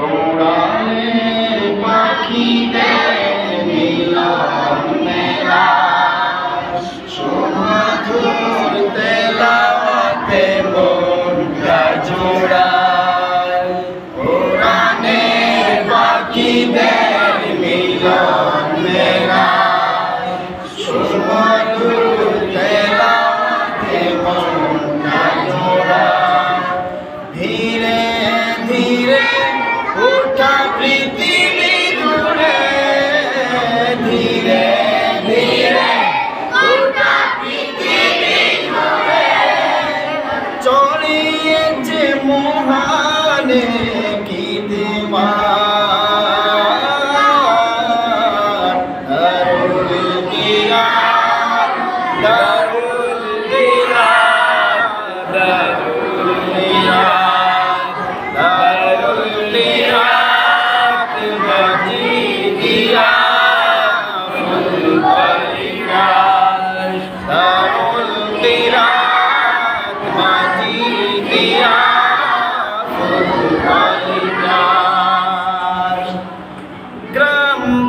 কোরআনের পাখিদের মেলা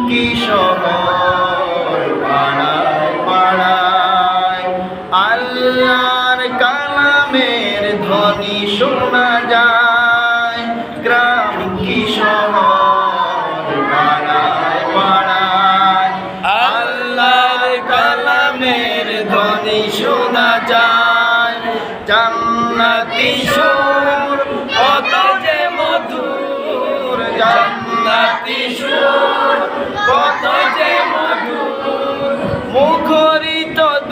কি শহর পাড়ায় পাড়ায়। কালামের ধ্বনি শোনা যায়। গ্রাম কি পাড়ায় পাড়ায়। কালামের ধ্বনি শোনা যায়। জান্নাতি সুর মধুর, জান্নাতি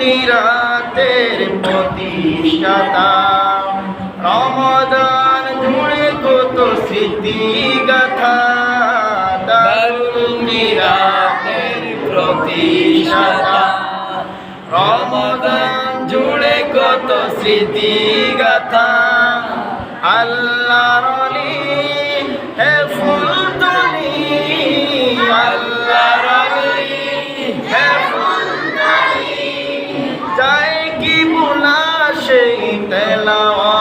দিরাতের প্রতিষ্ঠাতা। রমদান জুড়ে কত স্মৃতি গাথা দারুল দিরাতের প্রতিষ্ঠাতা। রমদান জুড়ে কত স্মৃতি গাথা আল্লাহর সেই তেলাওয়া